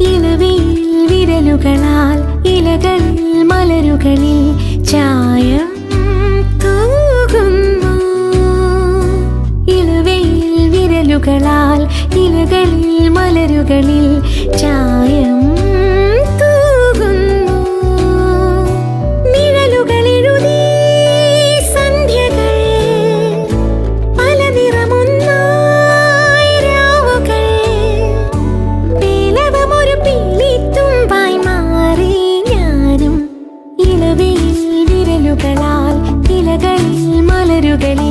ഇലവയിൽ വിരലുകളാൽ ഇലകളിൽ മലരുകളിൽ ചായം തൂകുന്നു. ഇലവയിൽ വിരലുകളാൽ ഇലകളിൽ മലരുകളിൽ ചായം മലരുകളേ